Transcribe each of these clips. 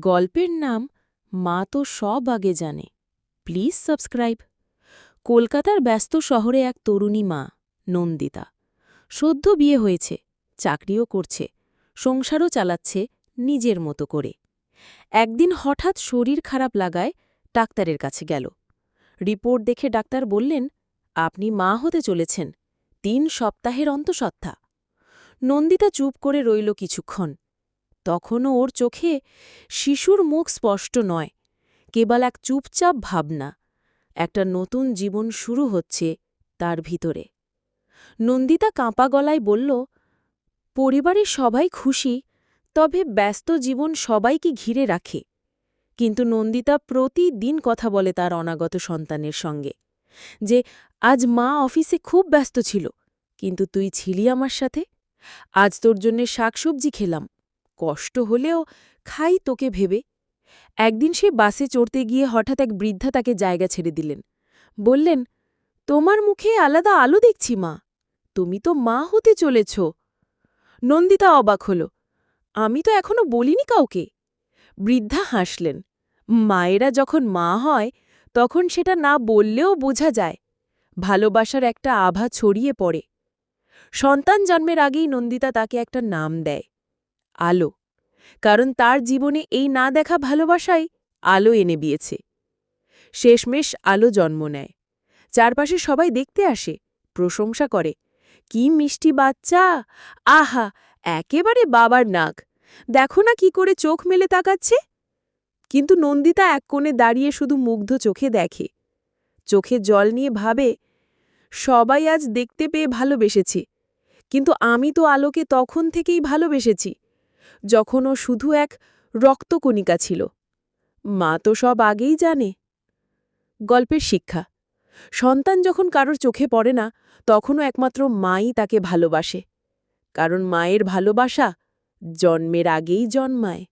গল্পের নাম মা তো সব আগে জানে। Please subscribe. কলকাতার ব্যস্ত শহরে এক তরুণী মা, নন্দিতা। সদ্য বিয়ে হয়েছে, চাকরিও করছে, সংসারও চালাচ্ছে নিজের মতো করে। একদিন হঠাৎ শরীর খারাপ লাগায় ডাক্তারের কাছে গেল। রিপোর্ট দেখে ডাক্তার বললেন, আপনি মা হতে চলেছেন, তিন সপ্তাহের অন্তঃসত্ত্বা। নন্দিতা চুপ করে রইল কিছুক্ষণ। তখনও ওর চোখে শিশুর মুখ স্পষ্ট নয়, কেবল এক চুপচাপ ভাবনা, একটা নতুন জীবন শুরু হচ্ছে তার ভিতরে। নন্দিতা কাঁপা গলায় বলল, পরিবারের সবাই খুশি, তবে ব্যস্ত জীবন সবাইকে ঘিরে রাখে। কিন্তু নন্দিতা প্রতিদিন কথা বলে তার অনাগত সন্তানের সঙ্গে, যে, আজ মা অফিসে খুব ব্যস্ত ছিল, কিন্তু তুই ছিলি আমার সাথে, আজ তোর জন্যে শাকসবজি খেলাম। কষ্ট হলেও খাই তোকে ভেবে। একদিন সে বাসে চড়তে গিয়ে হঠাৎ এক বৃদ্ধা তাকে জায়গা ছেড়ে দিলেন। বললেন, তোমার মুখে আলাদা আলো দেখছি, মা। তুমি তো মা হতে চলেছ নন্দিতা অবাক হল, আমি তো এখনও বলিনি কাউকে বৃদ্ধা হাসলেন, মায়েরা যখন মা হয়, তখন সেটা না বললেও বোঝা যায়। ভালোবাসার একটা আভা ছড়িয়ে পড়ে। সন্তান জন্মের আগেই নন্দিতা তাকে একটা নাম দেয়। আলো। কারণ তার জীবনে এই না দেখা ভালোবাসাই আলো এনে দিয়েছে। শেষমেশ আলো জন্ম নেয়। চারপাশে সবাই দেখতে আসে, প্রশংসা করে। কি মিষ্টি বাচ্চা! আহা, একেবারে বাবার নাক। দেখো না কি করে চোখ মেলে তাকাচ্ছে। কিন্তু নন্দিতা এক কোণে দাঁড়িয়ে শুধু মুগ্ধ চোখে দেখে। চোখে জল নিয়ে ভাবে, সবাই আজ দেখতে পেয়ে ভালোবেসেছে। কিন্তু আমি তো আলোকে তখন থেকেই ভালোবেসেছি। যখন ও শুধু এক রক্তকণিকা ছিল। মা তো সব আগেই জানে। গল্পের শিক্ষা। সন্তান যখন কারোর চোখে পড়ে না, তখনও একমাত্র মাই তাকে ভালোবাসে। কারণ মায়ের ভালোবাসা জন্মের আগেই জন্মায়।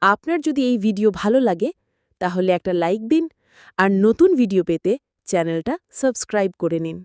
আপনার যদি এই ভিডিও ভালো লাগে, তাহলে একটা লাইক দিন আর নতুন ভিডিও পেতে চ্যানেলটা সাবস্ক্রাইব করে নিন।